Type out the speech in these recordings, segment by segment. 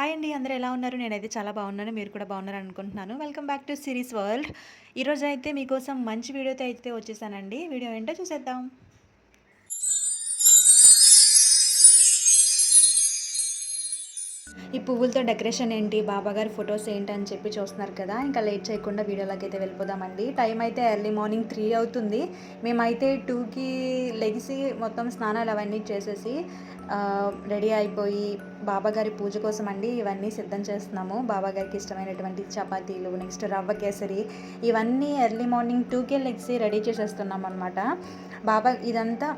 Hi అండి అందరూ ఎలా ఉన్నారు? నేనైతే చాలా బాగున్నాను మీరు కూడా బాగున్నారు అనుకుంటున్నాను. Welcome back to series world ఈరోజు అయితే మీకోసం మంచి వీడియోతో అయితే వచ్చేసానండి. వీడియో ఏంటో చూసేద్దాం. ఈ పువ్వులతో డెకరేషన్ ఏంటి బాబాగారి ఫొటోస్ ఏంటి అని చెప్పి చూస్తున్నారు కదా. ఇంకా లేట్ చేయకుండా వీడియోలోకి అయితే వెళ్ళిపోదామండి. టైం అయితే ఎర్లీ మార్నింగ్ త్రీ అవుతుంది. మేమైతే టూకి లెగిసి మొత్తం స్నానాలు అవన్నీ చేసేసి రెడీ అయిపోయి బాబాగారి పూజ కోసం అండి ఇవన్నీ సిద్ధం చేస్తున్నాము. బాబాగారికి ఇష్టమైనటువంటి చపాతీలు నెక్స్ట్ రవ్వ కేసరి ఇవన్నీ ఎర్లీ మార్నింగ్ టూకే లెగ్సి రెడీ చేసేస్తున్నాం అనమాట బాబా ఇదంతా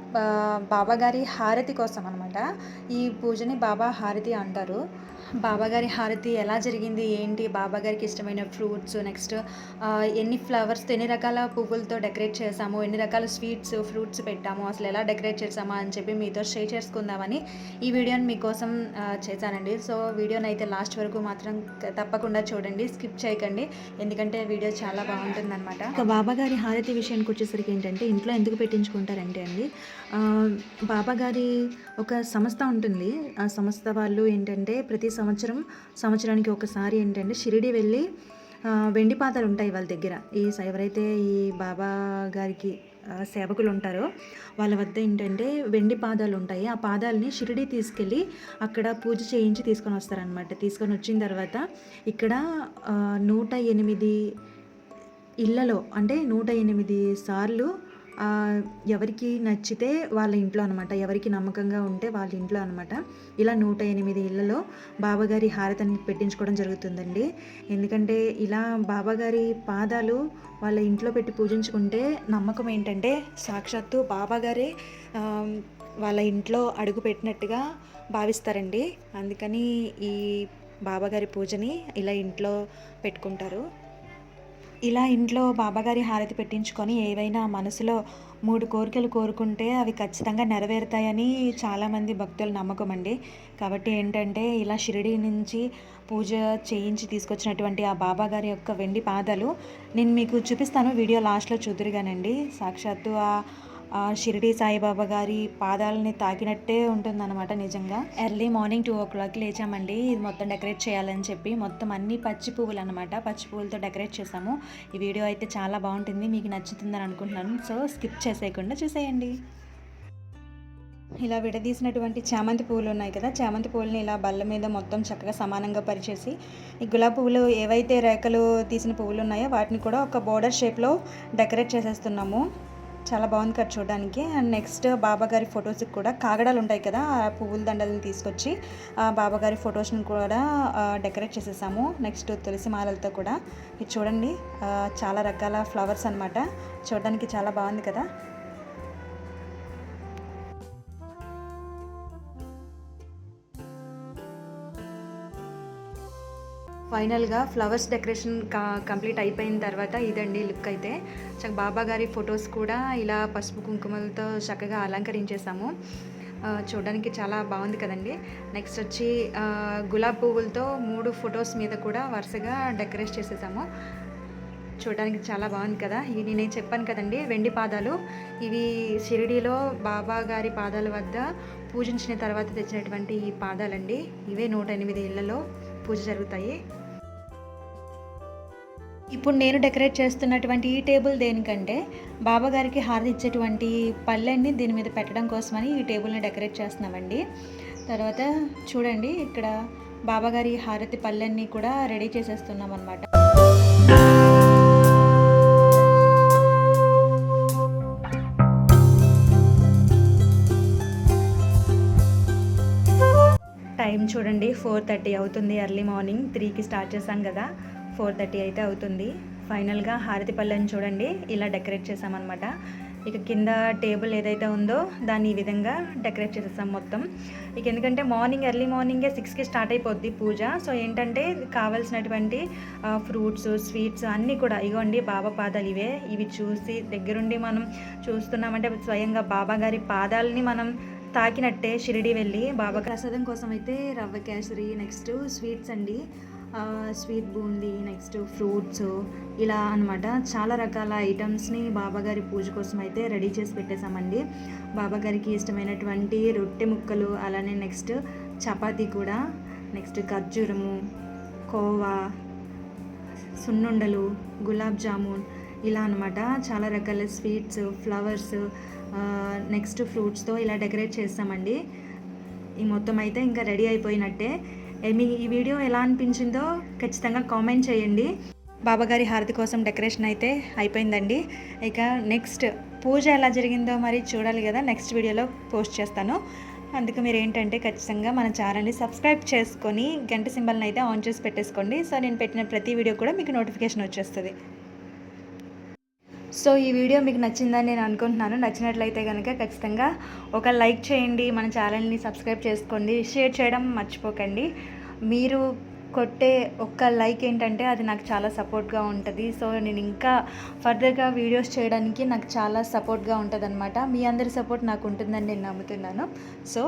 బాబాగారి హారతి కోసం అనమాట ఈ పూజని బాబా హారతి అంటారు. బాబాగారి హారతి ఎలా జరిగింది? ఏంటి బాబాగారికి ఇష్టమైన ఫ్రూట్స్? నెక్స్ట్ ఎన్ని ఫ్లవర్స్తో ఎన్ని రకాల పువ్వులతో డెకరేట్ చేసాము ఎన్ని రకాల స్వీట్స్ ఫ్రూట్స్ పెట్టాము? అసలు ఎలా డెకరేట్ చేసామా అని చెప్పి మీతో షేర్ చేసుకుందామని ఈ వీడియోని మీకోసం చేశానండి. సో వీడియోని అయితే లాస్ట్ వరకు మాత్రం తప్పకుండా చూడండి. స్కిప్ చేయకండి. ఎందుకంటే వీడియో చాలా బాగుంటుంది అనమాట ఇక బాబాగారి హారతి విషయానికి వచ్చేసరికి ఏంటంటే ఇంట్లో ఎందుకు పెట్టించుకుంటారంటే అండి బాబాగారి ఒక సంస్థ ఉంటుంది. ఆ సంస్థ వాళ్ళు ఏంటంటే ప్రతి సంవత్సరం సంవత్సరానికి ఒకసారి ఏంటంటే షిరిడి వెళ్ళి వెండి పాత్రలు ఉంటాయి వాళ్ళ దగ్గర. ఈ ఎవరైతే ఈ బాబా గారికి సేవకులు ఉంటారో వాళ్ళ వద్ద ఏంటంటే వెండి పాదాలు ఉంటాయి. ఆ పాదాలని షిరిడి తీసుకెళ్ళి అక్కడ పూజ చేయించి తీసుకొని వస్తారనమాట తీసుకొని వచ్చిన తర్వాత ఇక్కడ నూట ఎనిమిది ఇళ్ళలో అంటే నూట ఎనిమిది సార్లు ఎవరికి నచ్చితే వాళ్ళ ఇంట్లో అనమాట ఎవరికి నమ్మకంగా ఉంటే వాళ్ళ ఇంట్లో అనమాట ఇలా నూట ఎనిమిది ఇళ్ళలో బాబాగారి హారతని పెట్టించుకోవడం జరుగుతుందండి. ఎందుకంటే ఇలా బాబాగారి పాదాలు వాళ్ళ ఇంట్లో పెట్టి పూజించుకుంటే నమ్మకం ఏంటంటే సాక్షాత్తు బాబాగారే వాళ్ళ ఇంట్లో అడుగు పెట్టినట్టుగా భావిస్తారండి. అందుకని ఈ బాబాగారి పూజని ఇలా ఇంట్లో పెట్టుకుంటారు. ఇలా ఇంట్లో బాబాగారి హారతి పెట్టించుకొని ఏవైనా మనసులో మూడు కోరికలు కోరుకుంటే అవి ఖచ్చితంగా నెరవేరుతాయని చాలామంది భక్తుల నమ్మకం అండి. కాబట్టి ఏంటంటే ఇలా షిరిడి నుంచి పూజ చేయించి తీసుకొచ్చినటువంటి ఆ బాబాగారి యొక్క వెండి పాదాలు నేను మీకు చూపిస్తాను. వీడియో లాస్ట్లో చూదురుగానండి. సాక్షాత్తు ఆ ఆ షిరిడి సాయిబాబా గారి పాదాలని తాకినట్టే ఉంటుందన్నమాట నిజంగా. Early morning two o'clock లేచామండి. ఇది మొత్తం డెకరేట్ చేయాలని చెప్పి మొత్తం అన్ని పచ్చి పువ్వులు అనమాట పచ్చి పువ్వులతో డెకరేట్ చేసాము ఈ వీడియో అయితే చాలా బాగుంటుంది. మీకు నచ్చుతుందని అనుకుంటున్నాను. సో స్కిప్ చేసేయకుండా చూసేయండి. ఇలా విడదీసినటువంటి చామంతి పువ్వులు ఉన్నాయి కదా. చామంతి పువ్వులని ఇలా బల్ల మీద మొత్తం చక్కగా సమానంగా పరిచేసి ఈ గులాబీ పువ్వులు ఏవైతే రేఖలు తీసిన పువ్వులు ఉన్నాయో వాటిని కూడా ఒక బోర్డర్ షేప్లో డెకరేట్ చేసేస్తున్నాము. చాలా బాగుంది కదా చూడడానికి. అండ్ నెక్స్ట్ బాబాగారి ఫొటోస్కి కూడా కాగడాలు ఉంటాయి కదా ఆ పువ్వుల దండలను తీసుకొచ్చి ఆ బాబాగారి ఫొటోస్ని కూడా డెకరేట్ చేసేసాము. నెక్స్ట్ తులసి మాలలతో కూడా. ఇది చూడండి చాలా రకాల ఫ్లవర్స్ అన్నమాట. చూడడానికి చాలా బాగుంది కదా. ఫైనల్గా ఫ్లవర్స్ డెకరేషన్ కా కంప్లీట్ అయిపోయిన తర్వాత ఇదండి లుక్ అయితే. చక్క బాబా గారి ఫొటోస్ కూడా ఇలా పసుపు కుంకుమలతో చక్కగా అలంకరించేసాము చూడడానికి చాలా బాగుంది కదండి. నెక్స్ట్ వచ్చి గులాబ్ గులాబీ పువ్వులతో మూడు ఫొటోస్ మీద కూడా వరుసగా డెకరేట్ చేసేసాము చూడడానికి చాలా బాగుంది కదా. ఇవి నేనే చెప్పాను కదండి వెండి పాదాలు. ఇవి షిరిడీలో బాబా గారి పాదాల వద్ద పూజించిన తర్వాత తెచ్చినటువంటి ఈ పాదాలండి. ఇవే నూట ఎనిమిది ఇళ్ళలో పూజ జరుగుతాయి. ఇప్పుడు నేను డెకరేట్ చేస్తున్నటువంటి ఈ టేబుల్ దేనికంటే బాబాగారికి హారతి ఇచ్చేటువంటి పళ్ళెన్ని దీని మీద పెట్టడం కోసమని ఈ టేబుల్ని డెకరేట్ చేస్తున్నామండి. తర్వాత చూడండి ఇక్కడ బాబాగారి హారతి పళ్ళెన్ని కూడా రెడీ చేసేస్తున్నాం అనమాట టైం చూడండి ఫోర్ థర్టీ అవుతుంది ఎర్లీ మార్నింగ్ త్రీకి స్టార్ట్ చేశాం కదా. ఫోర్ థర్టీ అయితే అవుతుంది. ఫైనల్గా హారతి పళ్ళని చూడండి. ఇలా డెకరేట్ చేసామన్నమాట ఇక కింద టేబుల్ ఏదైతే ఉందో దాన్ని ఈ విధంగా డెకరేట్ చేసేసాం మొత్తం. ఇక ఎందుకంటే మార్నింగ్ ఎర్లీ మార్నింగే సిక్స్కి స్టార్ట్ అయిపోద్ది పూజ. సో ఏంటంటే కావాల్సినటువంటి ఫ్రూట్స్ స్వీట్స్ అన్నీ కూడా ఇగోండి బాబా పాదాలు ఇవే. ఇవి చూసి దగ్గరుండి మనం చూస్తున్నామంటే స్వయంగా బాబా గారి పాదాలని మనం తాకినట్టే షిరిడి వెళ్ళి. బాబా ప్రసాదం కోసం అయితే రవ్వ కేసరి నెక్స్ట్ స్వీట్స్ అండి. స్వీట్ బూందీ నెక్స్ట్ ఫ్రూట్స్ ఇలా అన్నమాట. చాలా రకాల ఐటమ్స్ని బాబాగారి పూజ కోసం అయితే రెడీ చేసి పెట్టేశామండి. బాబాగారికి ఇష్టమైనటువంటి రొట్టె ముక్కలు అలానే నెక్స్ట్ చపాతీ కూడా నెక్స్ట్ ఖర్జూరము కోవా సున్నుండలు గులాబ్ జామున్ ఇలా అనమాట చాలా రకాల స్వీట్స్ ఫ్లవర్స్ నెక్స్ట్ ఫ్రూట్స్తో ఇలా డెకరేట్ చేస్తామండి ఈ మొత్తం అయితే ఇంకా రెడీ అయిపోయినట్టే. మీ ఈ వీడియో ఎలా అనిపించిందో ఖచ్చితంగా కామెంట్ చేయండి. బాబాగారి హారతి కోసం డెకరేషన్ అయితే అయిపోయిందండి. ఇక నెక్స్ట్ పూజ ఎలా జరిగిందో మరి చూడాలి కదా. నెక్స్ట్ వీడియోలో పోస్ట్ చేస్తాను. అందుకు మీరు ఏంటంటే ఖచ్చితంగా మన ఛానల్ని సబ్స్క్రైబ్ చేసుకొని గంట సింబల్ని అయితే ఆన్ చేసి పెట్టేసుకోండి. సో నేను పెట్టిన ప్రతి వీడియో కూడా మీకు నోటిఫికేషన్ వచ్చేస్తుంది. సో ఈ వీడియో మీకు నచ్చిందని నేను అనుకుంటున్నాను. నచ్చినట్లయితే కనుక ఖచ్చితంగా ఒక లైక్ చేయండి మన ఛానల్ని సబ్స్క్రైబ్ చేసుకోండి షేర్ చేయడం మర్చిపోకండి. మీరు కొట్టే ఒక్క లైక్ ఏంటంటే అది నాకు చాలా సపోర్ట్గా ఉంటుంది. సో నేను ఇంకా ఫర్దర్గా వీడియోస్ చేయడానికి నాకు చాలా సపోర్ట్గా ఉంటుంది అనమాట మీ అందరి సపోర్ట్ నాకు ఉంటుందని నేను నమ్ముతున్నాను. సో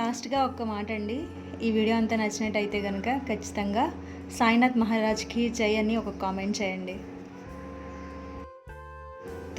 లాస్ట్గా ఒక్క మాట అండి ఈ వీడియో అంతా నచ్చినట్టయితే కనుక ఖచ్చితంగా సాయినాథ్ మహారాజ్కి జై అని ఒక కామెంట్ చేయండి.